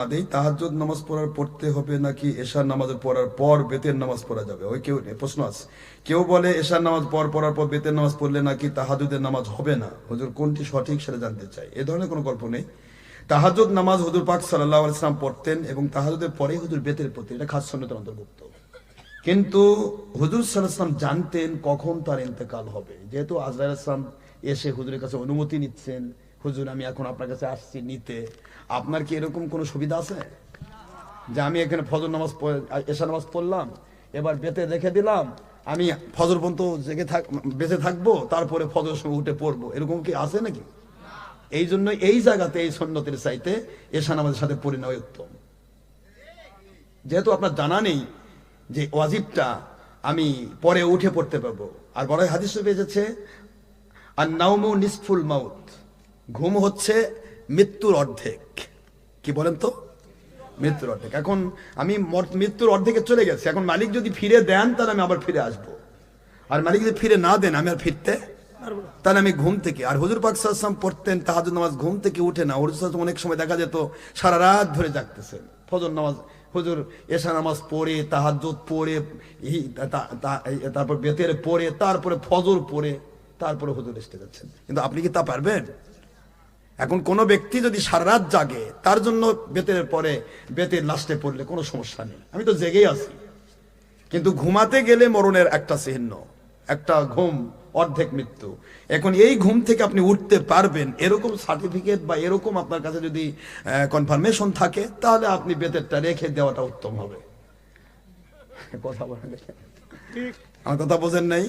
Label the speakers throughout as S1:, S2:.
S1: আদেই তাহাজ্জুদ নামাজ পড়ার পড়তে হবে নাকি এশার নামাজ পড়ার পর বেতের নামাজ পড়া যাবে? ওই কেউ প্রশ্ন আছে। কেউ বলে এশার নামাজ পর পড়ার পর বেতের নামাজ পড়লে নাকি তাহাজুদের নামাজ হবে না? হুজুর, কোনটি সঠিক সেটা জানতে চাই। এ ধরনের কোনো গল্প নেই। তাহাজুদ নামাজ হুজুর পাক সাল্লাহ ইসলাম পড়তেন এবং তাহাজুদের পরে হুজুর বেতের পড়তেন এটা খাস সন্ন্যতের অন্তর্ভুক্ত। কিন্তু হুজুর সাল্লাম জানতেন কখন তার ইন্তেকাল হবে। যেহেতু আজরাইল ইসলাম এসে হুজুরের কাছে অনুমতি নিচ্ছেন হুজুর, আমি এখন আপনার কাছে আসছি নিতে। আপনার কি এরকম কোনো সুবিধা আছে? যে আমি এখানে ফজর নামাজ এশা নামাজ পড়লাম, এবার বেতে রেখে দিলাম, আমি ফজর পর্যন্ত জেগে থাক, বেঁচে থাকব, তারপরে ফজর সময় উঠে পড়ব। এরকম কি আছে নাকি? এই জন্য এই জায়গাতে, এই সন্ন্যতের চাইতে এশা নামাজের সাথে পরিণয় উত্তম। যেহেতু আপনার জানা নেই যে ওয়াজিবটা আমি পরে উঠে পড়তে পারব। আর বড় হাদিস পেয়েছে আর নাউমু নিসফুল মাউত। ঘুম হচ্ছে মৃত্যুর অর্ধেক। কি বলেন তো? মৃত্যুর অর্ধেক। এখন আমি মৃত্যুর অর্ধেকে চলে গেছি। এখন মালিক যদি ফিরে দেন, তাহলে আমি আবার ফিরে আসব। আর মালিক যদি ফিরে না দেন, আমি আর ফিরতে তাহলে আমি ঘুম থেকে, আর হুজুর পাক সাল্লাম পড়তেন তাহাজুদ নামাজ ঘুম থেকে উঠে না। হুজুর সাল্লাম অনেক সময় দেখা যেত, সারা রাত ধরে জাগতেছেন। ফজর নামাজ, হুজুর এশা নামাজ পড়ে তাহাজুদ পড়ে তারপর বেতের পড়ে, তারপরে ফজর পড়ে, তারপরে হুজুর এসে যাচ্ছেন। কিন্তু আপনি কি তা পারবেন? এখন কোনো ব্যক্তি যদি সারা রাত জাগে তার জন্য বেতের পরে বেতের লাস্টে পড়লে কোনো সমস্যা নেই। আমি তো জেগেই আছি। কিন্তু ঘুমাতে গেলে মরণের একটা চিহ্ন একটা ঘুম অর্ধেক মৃত্যু। এখন এই ঘুম থেকে আপনি উঠতে পারবেন এরকম সার্টিফিকেট বা এরকম আপনার কাছে যদি কনফার্মেশন থাকে তাহলে আপনি বেতেরটা রেখে দেওয়াটা উত্তম হবে। কথা বলেন। আমার কথা বোঝেন নাই?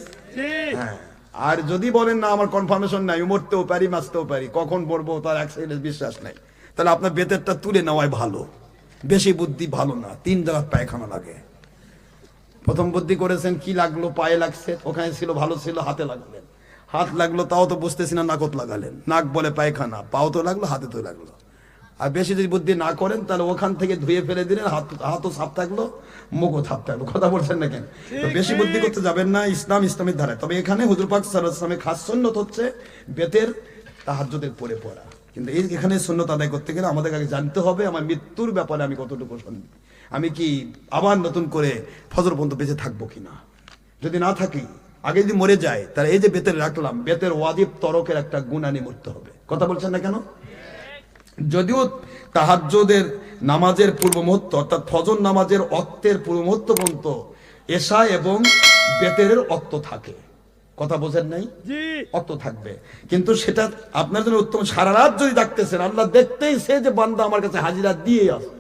S1: হ্যাঁ। আর যদি বলেন, না, আমার কনফার্মেশন নাই, মরতেও পারি, বাঁচতেও পারি, কখন মরবো তার এক সাইডে বিশ্বাস নাই, তাহলে আপনার বেতেরটা তুলে নেওয়াই ভালো। বেশি বুদ্ধি ভালো না, তিন জায়গার পায়খানা লাগে। প্রথম বুদ্ধি করেছেন, কি লাগল, পায়ে লাগছে, ওখানে ছিল, ভালো ছিল, হাতে লাগালেন। হাত লাগল, তাও তো বুঝতেছি না, নাকত লাগালেন। নাক বলে পায়খানা, পাও তো লাগল, হাতে তো লাগল। আর বেশি যদি বুদ্ধি না করেন তাহলে ওখান থেকে ধুয়ে ফেলে দিলেন হাত হাতও সাপ থাকল মুখও সাপ থাকল। কথা বলছেন না কেন? বেশি বুদ্ধি করতে যাবেন না ইসলাম ইসলামের ধারায়। তবে এখানে হুজুর পাক সাল্লাল্লাহু আলাইহি ওয়াসাল্লামের খাস সুন্নত হচ্ছে বেতের তাহাজ্জুদের পরে পড়া। কিন্তু এই এখানে সুন্নত আদায় করতে গেলে আমাদের আগে জানতে হবে আমার মৃত্যুর ব্যাপারে আমি কতটুকু সন্দেহ আমি কি আবার নতুন করে ফজর পর্যন্ত বেঁচে থাকব কিনা যদি না থাকি আগে যদি মরে যায় তাহলে এই যে বেতের রাখলাম বেতের ওয়াজিব তরকের একটা গুণানি মরতে হবে। কথা বলছেন না কেন? যদিও তাহাজ্জুদের নামাজের পূর্ব মুহূর্ত অর্থাৎ ফজর নামাজের অক্তের পূর্ব মুহূর্ত পর্যন্ত এশা এবং বেতের অক্ত থাকে। কথা বোঝেন নাই? অক্ত থাকবে। কিন্তু সেটা আপনার জন্য উত্তম। সারা রাত যদি ডাকতেছেন আল্লাহ দেখতেই সে যে বান্দা আমার কাছে হাজিরা দিয়ে আসে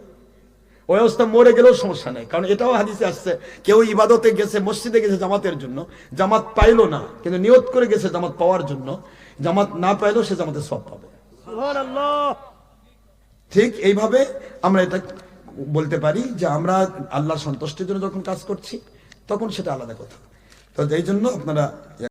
S1: ওই অবস্থা মরে গেলেও সমস্যা নেই। কারণ এটাও হাদিসে আসছে কেউ ইবাদতে গেছে মসজিদে গেছে জামাতের জন্য জামাত পাইলো না কিন্তু নিয়ত করে গেছে জামাত পাওয়ার জন্য জামাত না পাইলেও সে জামাতে সব পাবে। ঠিক এইভাবে আমরা এটা বলতে পারি যে আমরা আল্লাহ সন্তুষ্টির জন্য যখন কাজ করছি, তখন সেটা আলাদা কথা। তো এই জন্য আপনারা